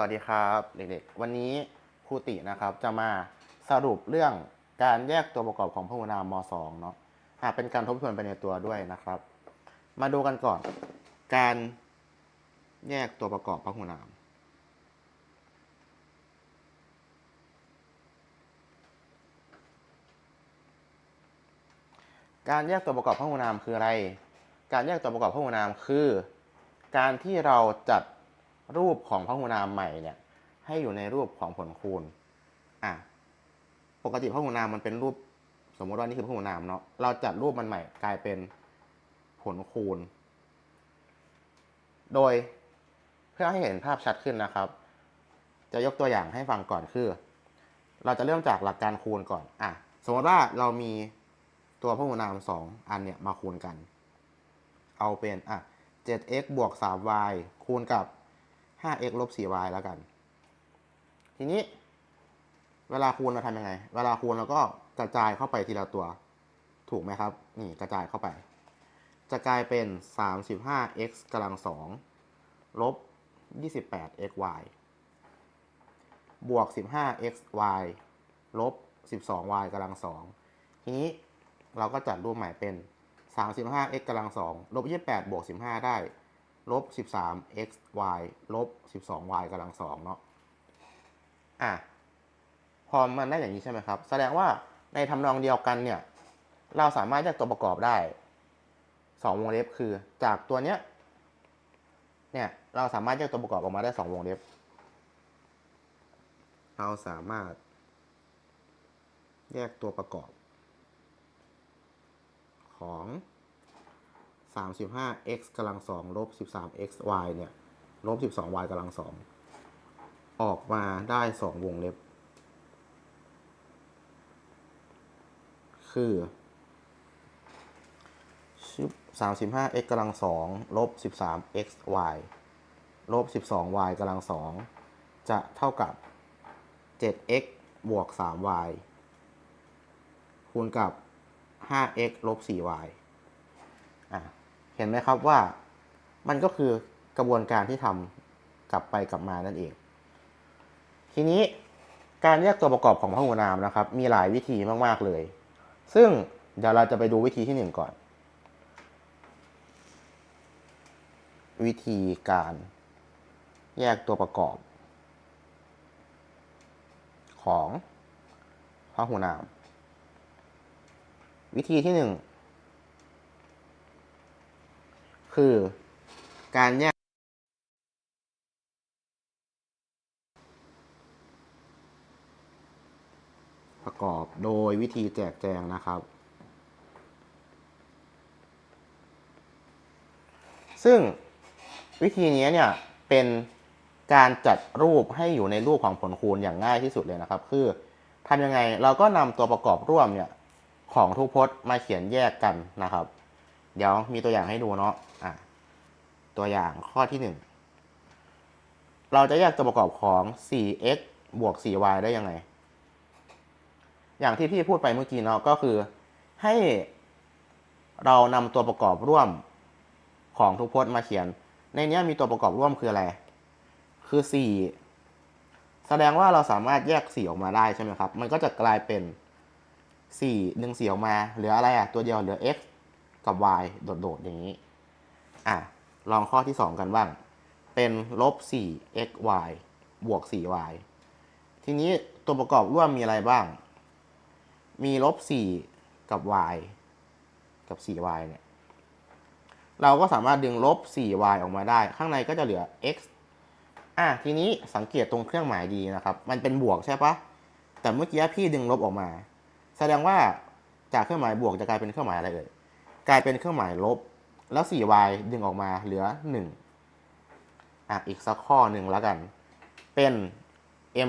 วัสดีครับเด็กๆ วันนี้ครูตินะครับจะมาสรุปเรื่องการแยกตัวประกอบของพหุนามม .2 เนาะอะเป็นการทบทวนไปในตัวด้วยนะครับ มาดูกันก่อน การแยกตัวประกอบพหุนาม การแยกตัวประกอบพหุนามคืออะไร การแยกตัวประกอบพหุนามคือ การที่เราจัด รูปของพหุนามใหม่เนี่ย ให้อยู่ในรูปของผลคูณ อะ ปกติพหุนามมันเป็นรูป สมมติว่านี่คือพหุนามเนาะ เราจัดรูปมันใหม่กลายเป็นผลคูณ โดยเพื่อให้เห็นภาพชัดขึ้นนะครับ จะยกตัวอย่างให้ฟังก่อนคือ เราจะเริ่มจากหลักการคูณก่อน อะ สมมติว่าเรามีตัวพหุนามสองอันเนี่ยมาคูณกัน เอาเป็นอะ 7x บวก 3y คูณกับ 5x ลบ 4y แล้วกัน ทีนี้ เวลาคูณเราทำยังไง เวลาคูณเราก็กระจายเข้าไปทีละตัว ถูกไหมครับ นี่กระจายเข้าไป จะกลายเป็น 35x กำลัง2ลบ 28xy บวก 15xy ลบ 12y กำลัง2ทีนี้เราก็จัดรูปใหม่เป็น 35x กำลัง2ลบ 28 บวก 15 ได้ ลบ 13xy ลบ 12y กำลัง2เนาะอะพอมันได้อย่างนี้ใช่ไหมครับ แสดงว่าในทำนองเดียวกันเนี่ย เราสามารถแยกตัวประกอบได้สองวงเล็บคือ จากตัวเนี้ยเนี่ยเราสามารถแยกตัวประกอบออกมาได้สองวงเล็บ เราสามารถ แยกตัวประกอบ ของ 35x กำลัง2ลบ 13xy เนี่ยลบ 12y กำลัง2ออกมาได้2วงเล็บ คือ 35x กำลัง2ลบ 13xy ลบ 12y กำลัง2จะเท่ากับ 7x บวก 3y คูณกับ 5x ลบ 4y อะ เห็นไหมครับว่ามันก็คือกระบวนการที่ทำกลับไปกลับมานั่นเอง ทีนี้การแยกตัวประกอบของพหุนามนะครับ มีหลายวิธีมาก ๆ เลย ซึ่งเดี๋ยวเราจะไปดูวิธีที่ 1 ก่อน วิธีการแยกตัวประกอบ ของพหุนาม วิธีที่ 1 คือการแยกประกอบโดยวิธีแจกแจงนะครับ ซึ่งวิธีนี้เนี่ยเป็นการจัดรูปให้อยู่ในรูปของผลคูณอย่างง่ายที่สุดเลยนะครับ คือทำยังไงเราก็นำตัวประกอบร่วมเนี่ยของทุกพจน์มาเขียนแยกกันนะครับ เดี๋ยวมีตัวอย่างให้ดูเนาะอะ ตัวอย่างข้อที่หนึ่งเราจะแยกตัวประกอบของ 4x บวก 4y ได้ยังไง อย่างที่พี่พูดไปเมื่อกี้เนาะก็คือ ให้เรานำตัวประกอบร่วมของทุกพจน์มาเขียน ในเนี้ยมีตัวประกอบร่วมคืออะไร คือสี่แสดงว่าเราสามารถแยกสี่ออกมาได้ใช่ไหมครับ มันก็จะกลายเป็นสี่หนึ่งสีออกมา เหลืออะไรอะตัวเดียวเหลือ x กับ y โดดๆอย่างนี้ อะ ลองข้อที่สองกันบ้าง เป็นลบสี่ x y บวกสี่ y ทีนี้ตัวประกอบร่วมมีอะไรบ้าง มีลบสี่กับ y กับ 4y เนี่ย เราก็สามารถดึงลบ 4y ออกมาได้ ข้างในก็จะเหลือ x อะทีนี้สังเกตตรงเครื่องหมายดีนะครับ มันเป็นบวกใช่ปะแต่เมื่อกี้พี่ดึงลบออกมา แสดงว่าจากเครื่องหมายบวกจะกลายเป็นเครื่องหมายอะไรเอ่ย กลายเป็นเครื่องหมายลบ แล้ว 4y ดึงออกมาเหลือ 1 อะ อีกสักข้อหนึ่งแล้วกัน เป็น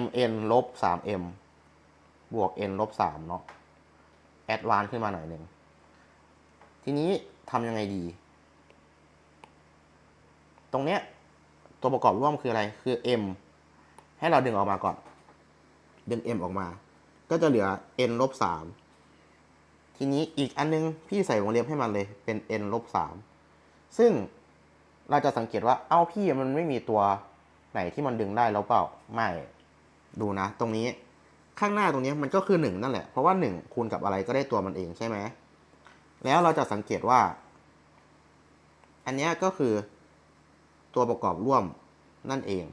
mn ลบ 3m บวก n ลบ 3 เนาะแอดวานขึ้นมาหน่อยหนึ่ง ทีนี้ทำยังไงดี ตรงเนี้ย ตัวประกอบร่วมคืออะไร คือ m ให้เราดึงออกมาก่อน ดึง m ออกมา ก็จะเหลือ n ลบ 3ทีนี้อีกอันนึง พี่ใส่วงเล็บให้มันเลยเป็น n ลบ3 ซึ่งเราจะสังเกตว่าเอ้าพี่มันไม่มีตัวไหนที่มันดึงได้แล้วเปล่าไม่ดูนะ ตรงนี้ข้างหน้าตรงนี้มันก็คือหนึ่งนั่นแหละ เพราะว่าหนึ่งคูณกับอะไรก็ได้ตัวมันเองใช่ไหม แล้วเราจะสังเกตว่า อันนี้ก็คือตัวประกอบร่วมนั่นเอง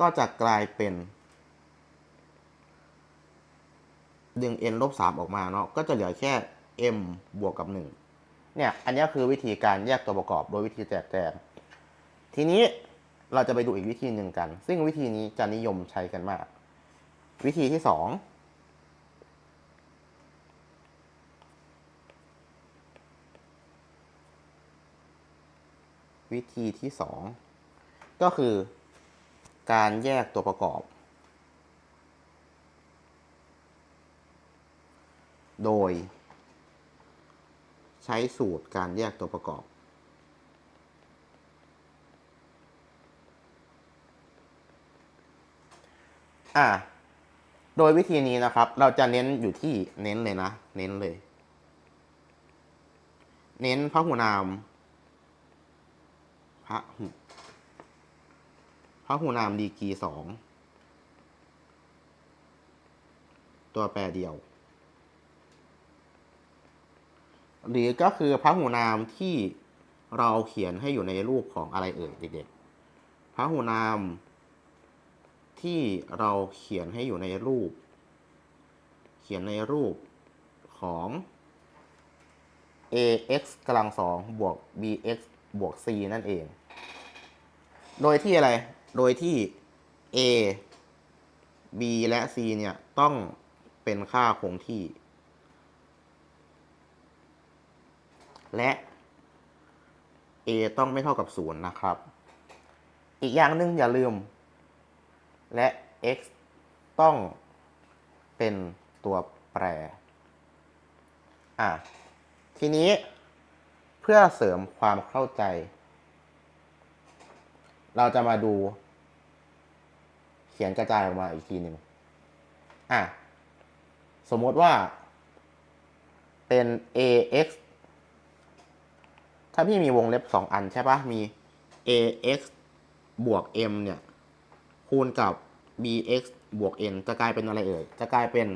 ก็จะกลายเป็น ดึง n ลบสามออกมาเนาะก็จะเหลือแค่ m บวกกับหนึ่ง เนี่ยอันนี้คือวิธีการแยกตัวประกอบโดยวิธีแจกแจงทีนี้เราจะไปดูอีกวิธีหนึ่งกัน ซึ่งวิธีนี้จะนิยมใช้กันมาก วิธีที่สองวิธีที่สองก็คือการแยกตัวประกอบ โดย ใช้สูตรการแยกตัวประกอบ อ่า โดยวิธีนี้นะครับ เราจะเน้นอยู่ที่เน้นเลยนะ เน้นเลย เน้นพระหูนามพระหุพระหูนามดีกีสอง ตัวแปรเดียว หรือก็คือพระหูนามที่เราเขียนให้อยู่ในรูปของอะไรเอ่ยเด็กๆพระหูนามที่เราเขียนให้อยู่ในรูป เขียนในรูปของ ax กำลังสองบวก bx บวก c นั่นเอง โดยที่อะไร โดยที่ a b และ c เนี่ย ต้องเป็นค่าคงที่ และ a ต้องไม่เท่ากับ 0 นะครับ อีกอย่างหนึ่งอย่าลืม และ x ต้องเป็นตัวแปร อะ ทีนี้เพื่อเสริมความเข้าใจ เราจะมาดู เขียนกระจายออกมาอีกทีหนึ่งอะ สมมติว่าเป็น ax ถ้าพี่มีวงเล็บสองอันใช่ปะมี ax บวก m เนี่ย คูณกับ bx บวก n จะกลายเป็นอะไรเอ่ย จะกลายเป็น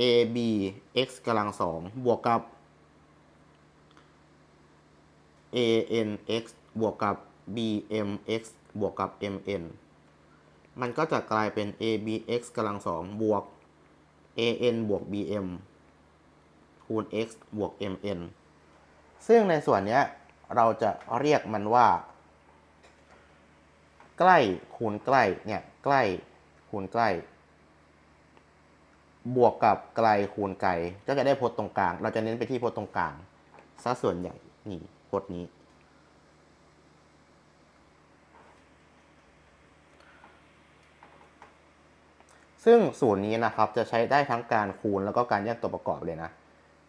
a b x กำลังสองบวกกับ a n x บวกกับ b m x บวกกับ m n มันก็จะกลายเป็น a b x กำลังสองบวก a n บวก b m คูณ x บวก m n ซึ่งในส่วนนี้เราจะเรียกมันว่า ใกล้คูณใกล้เนี่ยใกล้คูณใกล้ บวกกับไกลคูณไกลก็จะได้พจน์ตรงกลาง เราจะเน้นไปที่พจน์ตรงกลางซะส่วนใหญ่นี่พจน์นี้ ซึ่งสูตรนี้นะครับจะใช้ได้ทั้งการคูณแล้วก็การแยกตัวประกอบเลยนะ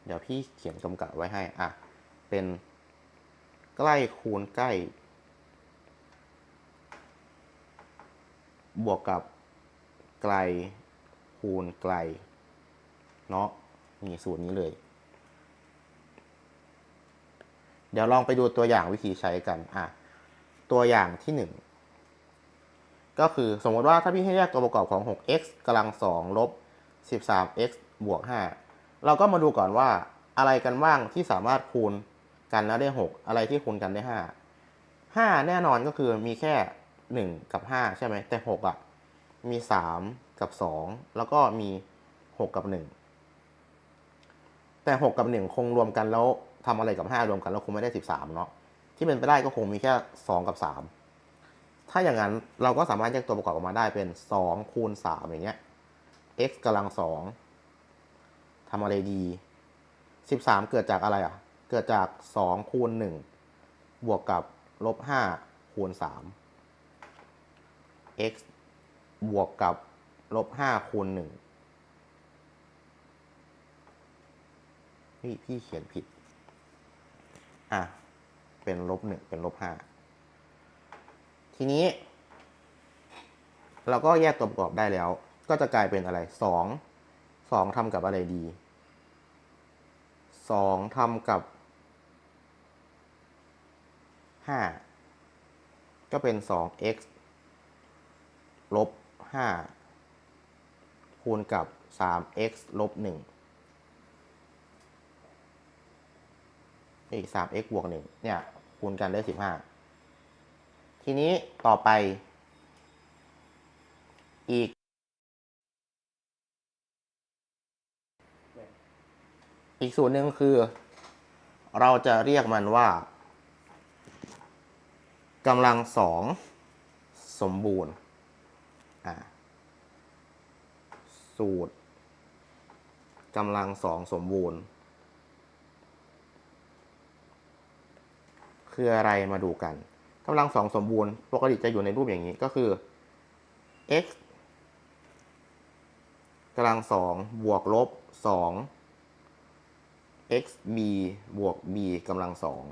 เดี๋ยวพี่เขียนกำกับไว้ให้อะ เป็นใกล้คูณใกล้ บวกกับไกลคูณไกล เนาะนี่สูตรนี้เลย เดี๋ยวลองไปดูตัวอย่างวิธีใช้กัน อะ ตัวอย่างที่หนึ่งก็คือสมมติว่าถ้าพี่ให้แยกตัวประกอบของ 6x กำลัง 2 ลบ 13x บวก 5 เราก็มาดูก่อนว่าอะไรกันบ้างที่สามารถคูณ กันแล้วได้ 6 อะไรที่คูณกันได้ 5 5 แน่นอนก็คือมีแค่ 1 กับ 5 ใช่ไหมแต่ 6 อะ มี 3 กับ 2 แล้วก็มี 6 กับ 1 แต่ 6 กับ 1 คงรวมกันแล้วทำอะไรกับ 5 รวมกันแล้วคงไม่ได้ 13 เนาะที่เป็นไปได้ก็คงมีแค่ 2 กับ 3 ถ้าอย่างนั้นเราก็สามารถแยกตัวประกอบออกมาได้เป็น 2 คูณ 3 อย่างเงี้ย x กำลัง2ทำอะไรดี 13 เกิดจากอะไรอะ เกิดจาก 2 คูณ 1 บวกกับลบ 5 คูณ 3 x บวกกับลบ 5 คูณ1เฮ้ยพี่เขียนผิด อะ เป็นลบ 1 เป็นลบ 5 ทีนี้ เราก็แยกตัวประกอบได้แล้ว ก็จะกลายเป็นอะไรสองสองทำกับอะไรดีสองทำกับ ห้าก็เป็น 2x ลบ 5 คูณกับ 3x ลบ1อีก 3x บวก 1 เนี่ย คูณกันได้ 15 ทีนี้ต่อไป อีก อีกสูตรหนึ่งคือ เราจะเรียกมันว่า กำลังสองสมบูรณ์สูตรกำลังสองสมบูรณ์ คืออะไรมาดูกันกำลังสองสมบูรณ์ปกติจะอยู่ในรูปอย่างนี้ก็คือ x กำลังสองบวกลบสอง xb บวก b กำลังสอง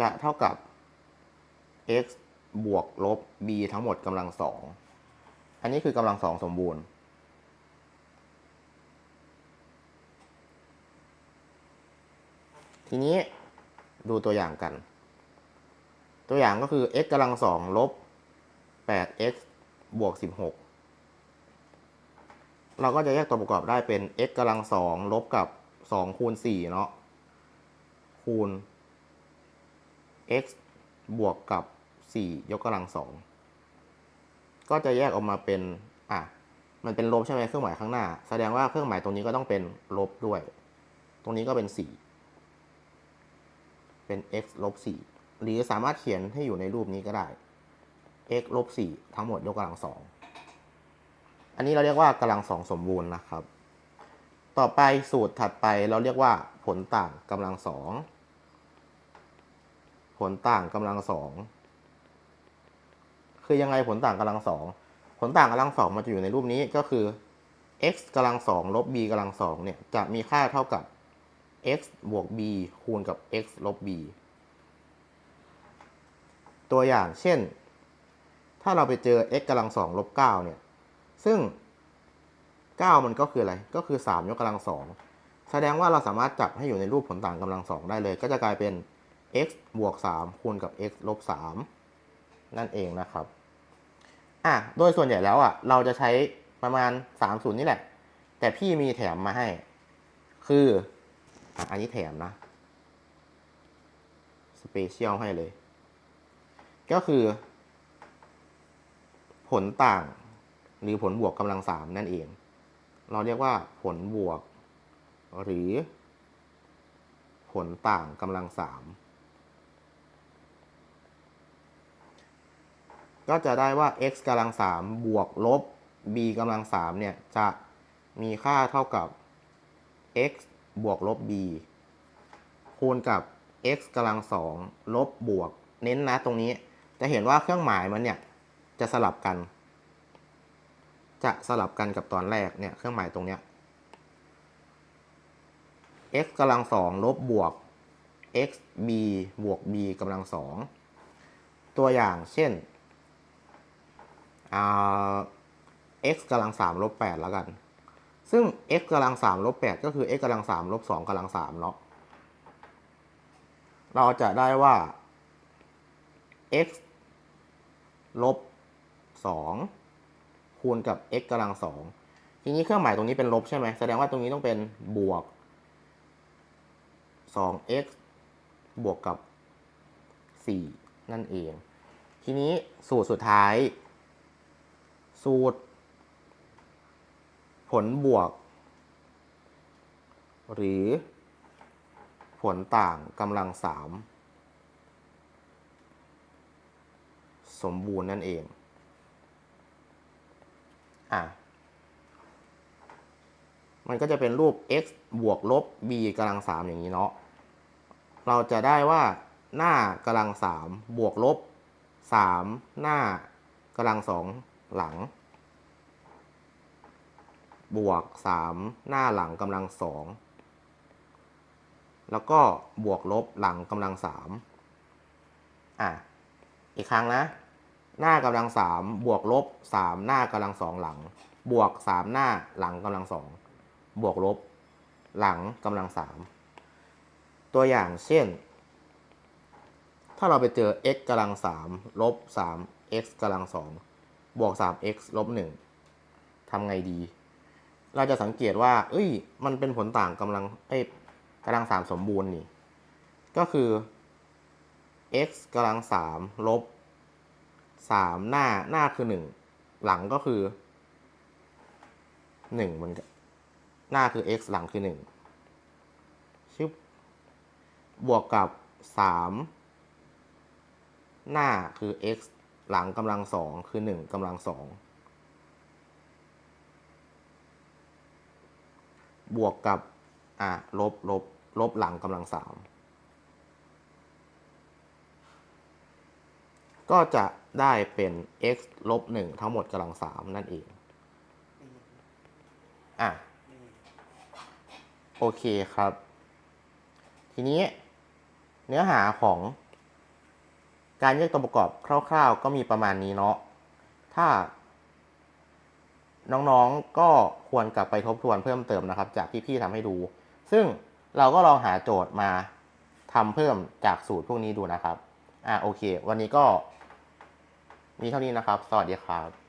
จะเท่ากับ x บวกลบ b ทั้งหมดกำลังสอง อันนี้คือกำลังสองสมบูรณ์ ทีนี้ดูตัวอย่างกัน ตัวอย่างก็คือ x กำลังสองลบ 8x บวก 16 เราก็จะแยกตัวประกอบได้เป็น x กำลังสองลบกับ 2 คูณ4เนาะคูณ x บวกกับ 4 ยกกำลังสองก็จะแยกออกมาเป็น อะ มันเป็นลบใช่ไหมเครื่องหมายข้างหน้า แสดงว่าเครื่องหมายตรงนี้ก็ต้องเป็นลบด้วย ตรงนี้ก็เป็น 4 เป็น x ลบ 4 หรือสามารถเขียนให้อยู่ในรูปนี้ก็ได้ x ลบ 4 ทั้งหมดยกกำลังสองอันนี้เราเรียกว่ากำลังสองสมบูรณ์นะครับ ต่อไปสูตรถัดไปเราเรียกว่าผลต่างกำลังสอง ผลต่างกำลังสองคือยังไงผลต่างกำลังสองผลต่างกำลังสองมันจะอยู่ในรูปนี้ก็คือ x กำลังสองลบ b กำลังสองเนี่ยจะมีค่าเท่ากับ x บวก b คูณกับ x ลบ b ตัวอย่างเช่น ถ้าเราไปเจอ x กำลังสองลบเก้าเนี่ย ซึ่ง9มันก็คืออะไร ก็คือ3ยกกำลังสองแสดงว่าเราสามารถจับให้อยู่ในรูปผลต่างกำลังสองได้เลย ก็จะกลายเป็น x บวก 3 คูณกับ x ลบ 3 นั่นเองนะครับ อะ โดยส่วนใหญ่แล้วอะ เราจะใช้ประมาณ3ศูนย์นี่แหละ แต่พี่มีแถมมาให้ คืออะอันนี้แถมนะ สเปเชียลให้เลย ก็คือ ผลต่าง หรือผลบวกกำลังสามนั่นเอง เราเรียกว่าผลบวก หรือ ผลต่างกำลังสาม ก็จะได้ว่า x กำลังสามบวกลบ b กำลังสามเนี่ยจะมีค่าเท่ากับ x บวกลบ b คูณกับ x กำลังสองลบบวก เน้นนะตรงนี้ จะเห็นว่าเครื่องหมายมันเนี่ยจะสลับกัน จะสลับกันกับตอนแรกเนี่ยเครื่องหมายตรงเนี้ย x กำลังสองลบบวก x b บวก b กำลังสองตัวอย่างเช่น x กำลังสามลบแปดแล้วกัน ซึ่ง x กำลังสามลบแปดก็คือ x กำลังสามลบสองกำลังสามเนาะ เราจะได้ว่า x ลบสองคูณกับ x กำลังสองทีนี้เครื่องหมายตรงนี้เป็นลบใช่ไหมแสดงว่าตรงนี้ต้องเป็นบวก 2x บวกกับ 4 นั่นเอง ทีนี้สูตรสุดท้าย สูตร ผลบวก หรือ ผลต่างกำลังสามสมบูรณ์นั่นเอง อะ มันก็จะเป็นรูป x บวกลบ b กำลังสามอย่างนี้เนาะ เราจะได้ว่าหน้ากำลังสามบวกลบสามหน้ากำลังสอง หลัง บวกสามหน้าหลังกำลังสองแล้วก็บวกลบหลังกำลังสามอะ อีกครั้งนะ หน้ากำลังสามบวกลบสามหน้ากำลังสองหลัง บวกสามหน้าหลังกำลังสองบวกลบ หลังกำลังสามตัวอย่างเช่น ถ้าเราไปเจอ x กำลังสามลบสาม x กำลังสอง บวกสาม x ลบหนึ่งทำไงดี เราจะสังเกตว่า เอ้ย มันเป็นผลต่างกำลัง เอ้ยกำลังสามสมบูรณ์นี่ ก็คือ x กำลังสามลบสามหน้าหน้าคือหนึ่งหลังก็คือหนึ่งเหมือนกันหน้าคือ x หลังคือหนึ่งชึบบวกกับสามหน้าคือ x หลังกำลังสองคือหนึ่งกำลังสองบวกกับอะลบลบลบหลังกำลังสามก็จะได้เป็น x ลบหนึ่งทั้งหมดกำลังสามนั่นเอง อะ โอเคครับ ทีนี้เนื้อหาของ การแยกตัวประกอบคร่าว ๆ ก็มีประมาณนี้เนาะ ถ้า น้องๆ ก็ควรกลับไปทบทวนเพิ่มเติมนะครับ จากที่พี่ทำให้ดู ซึ่งเราก็ลองหาโจทย์มาทำเพิ่มจากสูตรพวกนี้ดูนะครับ อ่าโอเค วันนี้ก็มีเท่านี้นะครับ สวัสดีครับ